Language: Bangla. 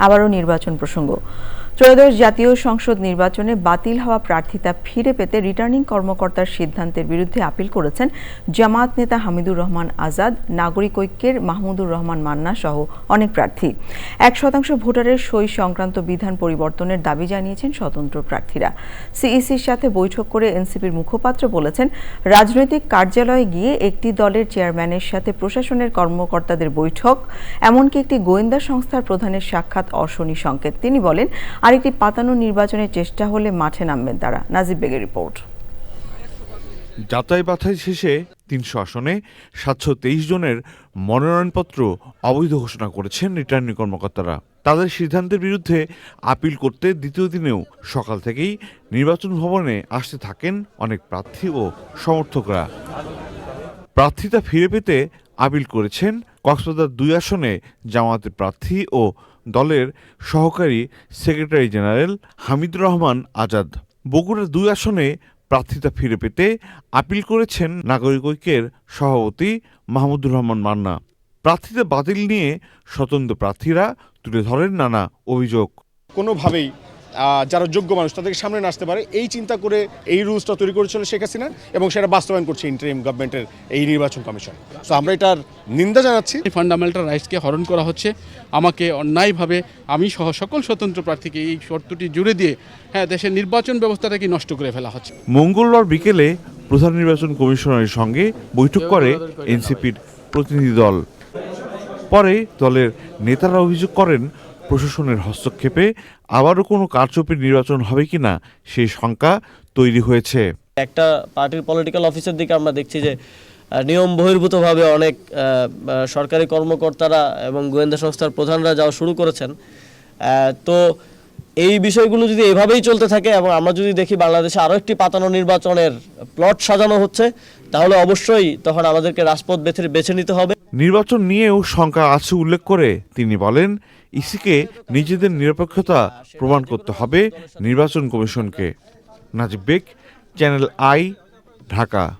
আবারও নির্বাচন প্রসঙ্গ। ত্রয়োদশ জাতীয় সংসদ নির্বাচনে বাতিল হওয়া প্রার্থিতা ফিরে পেতে রিটার্নিং কর্মকর্তার সিদ্ধান্তের বিরুদ্ধে আপিল করেছেন জামায়াত নেতা হামিদুর রহমান আজাদ, নাগরিক ঐক্যের মাহমুদুর রহমান মান্না সহ অনেক প্রার্থী। এক শতাংশ ভোটারের সই সংক্রান্ত বিধান পরিবর্তনের দাবি জানিয়েছেন স্বতন্ত্র প্রার্থীরা। সিইসির সাথে বৈঠক করে এনসিপির মুখপাত্র বলেছেন, রাজনৈতিক কার্যালয়ে গিয়ে একটি দলের চেয়ারম্যানের সাথে প্রশাসনের কর্মকর্তাদের বৈঠক, এমনকি একটি গোয়েন্দা সংস্থার প্রধানের সাক্ষাৎ অশনি সংকেত। তিনি বলেন আরেকটি পাতানো নির্বাচনের চেষ্টা হলে মাঠে নামবেন তারা। নাজিব বেগের রিপোর্ট। যাতাই বাছাই শেষে তিনশো আসনে সাতশো তেইশ জনের মনোনয়নপত্র অবৈধ ঘোষণা করেছেন রিটার্নিং কর্মকর্তারা। তাদের সিদ্ধান্তের বিরুদ্ধে আপিল করতে দ্বিতীয় দিনেও সকাল থেকেই নির্বাচন ভবনে আসতে থাকেন অনেক প্রার্থী ও সমর্থকরা। প্রার্থিতা ফিরে পেতে আপিল করেছেন কক্সবাজার দুই আসনে জামায়াতের প্রার্থী ও দলের সহকারী সেক্রেটারি জেনারেল হামিদুর রহমান আজাদ। বগুড়ার দুই আসনে প্রার্থিতা ফিরে পেতে আপিল করেছেন নাগরিক ঐক্যের সভাপতি মাহমুদুর রহমান মান্না। প্রার্থীদের বাতিল নিয়ে স্বতন্ত্র প্রার্থীরা তুলে ধরেন নানা অভিযোগ। কোনোভাবেই যারা যোগ্য মানুষ তাদেরকে সামনে না আসতে পারে। এই চিন্তা করে এই রুলসটা তৈরি করেছিল শেখ হাসিনা এবং সেটা বাস্তবায়ন করছে ইন্টারিম গভর্নমেন্টের এই নির্বাচন কমিশন। সো আমরা এটার নিন্দা জানাচ্ছি। এই ফান্ডামেন্টাল রাইটসকে হরণ করা হচ্ছে। আমাকে অন্যায়ভাবে আমি সহ সকল স্বতন্ত্র প্রার্থীকে এই শর্তটি জুড়ে দিয়ে হ্যাঁ দেশের নির্বাচন ব্যবস্থাটাকে নষ্ট করে ফেলা হচ্ছে। মঙ্গলবার বিকেলে প্রধান নির্বাচন কমিশনারের সঙ্গে বৈঠক করে এনসিপির প্রতিনিধি দল। পরে দলের নেতারা অভিযোগ করেন প্রশাসনের হস্তক্ষেপে আবারও কোনো কারচুপির নির্বাচন হবে কিনা সেই শঙ্কা তৈরি হয়েছে। একটা পার্টির পলিটিক্যাল অফিসের দিকে আমরা দেখছি যে নিয়ম বহির্ভূতভাবে অনেক সরকারি কর্মকর্তারা এবং গোয়েন্দা সংস্থার প্রধানরা যাওয়া শুরু করেছেন। তো এই বিষয়গুলো যদি এভাবেই চলতে থাকে এবং আমরা যদি দেখি বাংলাদেশে আরও একটি পাতানো নির্বাচনের প্লট সাজানো হচ্ছে, তাহলে অবশ্যই তখন আমাদেরকে রাজপথ বেছে বেছে নিতে হবে। নির্বাচন নিয়েও শঙ্কা আছে উল্লেখ করে তিনি বলেন, ইসিকে নিজেদের নিরপেক্ষতা প্রমাণ করতে হবে নির্বাচন কমিশনকে। Najib Beg, channel I, Dhaka.